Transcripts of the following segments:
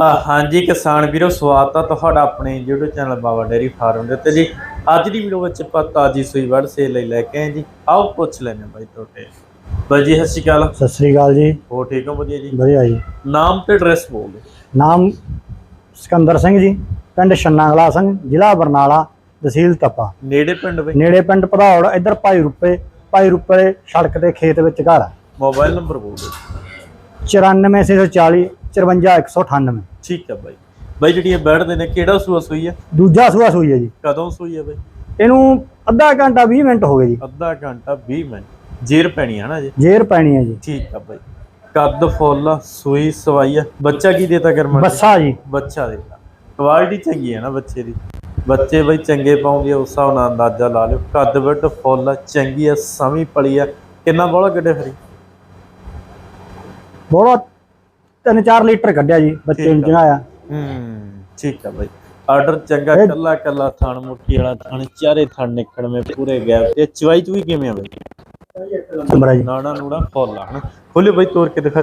ਹਾਂਜੀ ਕਿਸਾਨ ਵੀਰੋ ਸਵਾਗਤ ਆ ਤੁਹਾਡਾ ਆਪਣੇ YouTube channel Baba dairy farm ਦੇ ਉੱਤੇ ਜੀ। ਅੱਜ ਦੀ ਵੀਡੀਓ ਵਿੱਚ ਆਪਾਂ ਤਾਜੀ ਸੂਈ ਵੜ ਸੇਲ ਲਈ ਲੈ ਕੇ ਆਏ ਜੀ। ਆਓ ਪੁੱਛ ਲੈਣੇ ਬਾਈ ਤੁਹਾਡੇ। ਬਾਈ ਜੀ ਸਤਿ ਸ਼੍ਰੀ ਅਕਾਲ। ਸਤਿ ਸ੍ਰੀ ਅਕਾਲ ਜੀ। ਹੋ ਠੀਕ ਹੋ? ਵਧੀਆ ਜੀ। ਵਧੀਆ ਜੀ। ਨਾਮ ਤੇ ਐਡਰੈਸ ਬੋਲ ਦਿਓ। ਨਾਮ ਸਿਕੰਦਰ ਸਿੰਘ ਜੀ ਪਿੰਡ ਛੰਨਾਗਲਾ ਸਿੰਘ ਜ਼ਿਲ੍ਹਾ ਬਰਨਾਲਾ ਤਹਿਸੀਲ ਤਪਾ। ਨੇੜੇ ਪਿੰਡ ਬਈ? ਨੇੜੇ ਪਿੰਡ ਭਦੌੜ ਇੱਧਰ ਭਾਈ ਰੁਪਏ ਭਾਈ ਰੁਪਏ ਸੜਕ ਦੇ ਖੇਤ ਵਿੱਚ ਘਰ ਆ। ਮੋਬਾਈਲ ਨੰਬਰ ਬੋਲ ਦਿਓ। 94640 54198 ਠੀਕ ਹੈ ਬਾਈ। ਬਾਈ ਜਿਹੜੀ ਇਹ ਬੈਠਦੇ ਨੇ ਕਿਹੜਾ ਸੂਆ ਸੂਈ ਹੈ? ਦੂਜਾ ਸੂਆ ਸੂਈ ਹੈ ਜੀ। ਕਦੋਂ ਸੂਈ ਹੈ ਬਾਈ? ਇਹਨੂੰ ਅੱਧਾ ਘੰਟਾ 20 ਮਿੰਟ ਹੋ ਗਏ ਜੀ। ਅੱਧਾ ਘੰਟਾ 20 ਮਿੰਟ। ਜੀਰ ਪੈਣੀ ਹੈ ਨਾ ਜੀ? ਜੇਰ ਪੈਣੀ ਹੈ ਜੀ। ਠੀਕ ਆ ਬਾਈ। ਕੱਦ ਫੁੱਲ ਆ, ਸੂਈ ਸਵਾਈ ਆ। ਬੱਚਾ ਕੀ ਦੇਤਾ ਕਰਮਾ ਬੱਸਾ ਜੀ। ਬੱਚਾ ਦੇਤਾ। ਕੁਆਲਿਟੀ ਚੰਗੀ ਹੈ ਨਾ ਬੱਚੇ ਦੀ। ਬੱਚੇ ਬਈ ਚੰਗੇ ਪਾਉਂਦੇ ਆ ਉਸ ਹਿਸਾਬ ਨਾਲ ਅੰਦਾਜ਼ਾ ਲਾ ਲਿਓ। ਕੱਦ ਵੱਡ ਫੁੱਲ ਚੰਗੀ ਆ ਸਮੀ ਪਲੀ ਆ। ਕਿੰਨਾ ਬੋਲਾ ਗੱਡੇ ਫਰੀ? ਬਹੁਤ 3-4 ਲੀਟਰ ਕੱਢਿਆ ਜੀ ਬੱਚੇ ਨੂੰ ਠੀਕ ਆ। ਚੰਗਾਇਆ। ਹੂੰ ਠੀਕ ਆ ਬਾਈ। ਆਰਡਰ ਚੰਗਾ ਕੱਲਾ ਕੱਲਾ ਥਣ ਮੁੱਠੀ ਵਾਲਾ ਥਣ ਚਾਰੇ ਥਣ ਨਿਕੜਵੇਂ ਪੂਰੇ ਗੈਪ ਤੇ। ਚਵਾਈ ਚੂਈ ਕਿਵੇਂ ਆ ਬਾਈ? ਜੀ। ਨਾੜਾ ਨੂੜਾ ਫੁੱਲ ਹਨਾ। ਖੋਲਿਓ ਬਈ ਤੋੜ ਕੇ ਦਿਖਾ।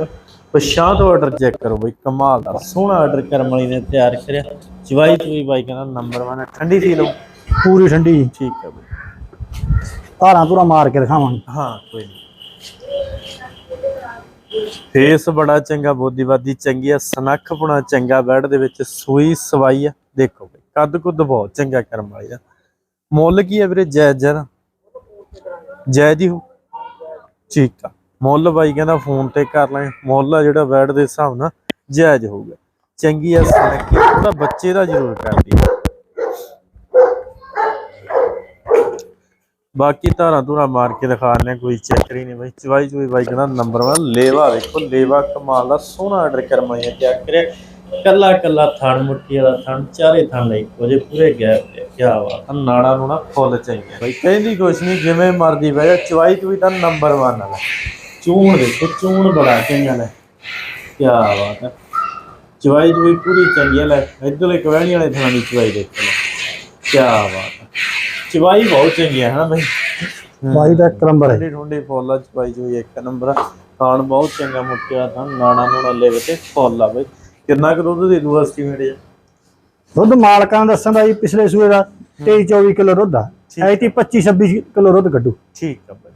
ਪਛਾਂ ਤੋਂ ਆਰਡਰ ਚੈੱਕ ਕਰੋ ਬਈ ਕਮਾਲ ਦਾ ਸੋਹਣਾ ਆਰਡਰ ਕਰਮ ਵਾਲੀ ਨੇ ਤਿਆਰ ਕਰਿਆ। ਚਵਾਈ ਚੂਈ ਬਾਈ ਕਹਿੰਦਾ ਨੰਬਰ 1 ਠੰਡੀ ਸੀ ਲਓ। ਪੂਰੀ ਠੰਡੀ ਜੀ। ਠੀਕ ਆ ਬਈ। ਧਾਰਾਂ ਧੂਰਾਂ ਮਾਰ ਕੇ ਦਿਖਾਵਾਂਗੇ। ਹਾਂ ਕੋਈ ਨਹੀਂ ਫੇਸ ਬੜਾ ਚੰਗਾ ਬੋਦੀਵਾਦੀ ਚੰਗੀ ਆ ਸਨੱਖਪੁਣਾ ਚੰਗਾ, ਬੈਡ ਦੇ ਵਿੱਚ ਸੂਈ ਸਵਾਈ ਆ। ਦੇਖੋ ਬਈ, ਕੱਦ ਕੁੱਦ ਬਹੁਤ ਚੰਗਾ ਕਰਮ ਵਾਲੀ ਦਾ ਮੁੱਲ ਕੀ ਆ ਵੀਰੇ? ਜੈ ਜਰਾ ਜਾਇਜ਼ ਹੀ ਹੋ। ਠੀਕ ਆ। ਮੁੱਲ ਬਾਈ ਕਹਿੰਦਾ ਫੋਨ ਤੇ ਕਰ ਲੈ ਮੁੱਲ ਆ ਜਿਹੜਾ ਬੈਡ ਦੇ ਹਿਸਾਬ ਨਾਲ ਜਾਇਜ਼ ਹੋਊਗਾ। ਚੰਗੀ ਆ, ਸਨੱਖੀ ਤਾਂ ਬੱਚੇ ਦਾ ਜ਼ਰੂਰ ਕਰਦੀ ਆ। ਬਾਕੀ ਧਾਰਾਂ ਧੂਰਾਂ ਮਾਰ ਕੇ ਦਿਖਾ ਰਹੇ ਕੋਈ ਚੱਕਰ ਹੀ ਨਹੀਂ, ਬਾਈ ਚਵਾਈ ਚੁਈ ਬਾਈ ਕਹਿੰਦਾ ਨੰਬਰ 1 ਲੇਵਾ ਵੇਖੋ, ਲੇਵਾ ਕਮਾਲ ਦਾ ਸੋਹਣਾ ਆਰਡਰ ਕਰਮਾਇਆ ਕਿਆ ਕਰਿਆ। ਕੱਲਾ ਕੱਲਾ ਥਣ, ਮੁੱਠੀ ਵਾਲਾ ਥਣ, ਚਾਰੇ ਥਣ ਲਈ ਉਹਦੇ ਪੂਰੇ ਗੈਪ ਤੇ ਕੀ ਬਾਤ ਨਾੜਾ ਨੂੰ ਨਾ ਫੁੱਲ ਚਾਹੀਦਾ ਬਾਈ ਕਹਿੰਦੀ ਕੁਛ ਨਹੀਂ, ਜਿਵੇਂ ਮਰਦੀ ਬਹਿ ਜਾ ਚਵਾਈ ਚੁਈ ਤਾਂ ਨੰਬਰ 1 ਵਾਲਾ ਚੂਣ ਦੇਖੋ, ਚੂਣ ਬੜਾ ਚੰਗਾ ਲੈ। ਕਿਆ ਬਾਤ ਹੈ ਚਵਾਈ ਚੁਈ ਪੂਰੀ ਚੰਗੀ ਲੈ, ਇੱਧਰਲੇ ਕਵੈਣੀ ਵਾਲੇ ਥਾਂ ਦੀ ਚਵਾਈ ਦੇਖੋ। ਕਿਆ ਬਾਤ। ਚਵਾਈ ਬਹੁਤ ਚੰਗੀ ਹੈ ਹਨਾ ਬਾਈ? ਬਾਈ ਦਾ ਇੱਕ ਨੰਬਰ ਹੈ। ਠੰਡੀ ਠੰਡੀ ਫੁੱਲਾਂ ਚ ਪਾਈ ਜੋ ਇੱਕ ਨੰਬਰ ਆ। ਖਾਣ ਬਹੁਤ ਚੰਗਾ ਮੁੱਕਿਆ ਤਾਂ ਨਾਣਾ ਨੂਣਾ ਲੈ ਤੇ ਫੁੱਲ ਬਈ। ਕਿੰਨਾ ਕੁ ਦੁੱਧ ਦੇ ਦੂ ਐਸਟੀਮੇਟ ਜੀ ਦੁੱਧ ਮਾਲਕਾਂ ਦਾ ਦੱਸਣ ਦਾ ਜੀ ਪਿਛਲੇ ਸੂਏ ਦਾ 23-24 ਕਿਲੋ ਦੁੱਧ ਆ। ਐਤੀ 25-26 ਕਿਲੋ ਦੁੱਧ ਕੱਢੂ। ਠੀਕ ਆ ਬਾਈ।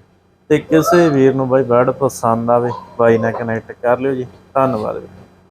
ਤੇ ਕਿਸੇ ਵੀਰ ਨੂੰ ਬਾਈ ਬੈਡ ਪਸੰਦ ਆਵੇ ਬਾਈ ਨਾਲ ਕਨੈਕਟ ਕਰ ਲਿਓ ਜੀ। ਧੰਨਵਾਦ। ਵੀਰ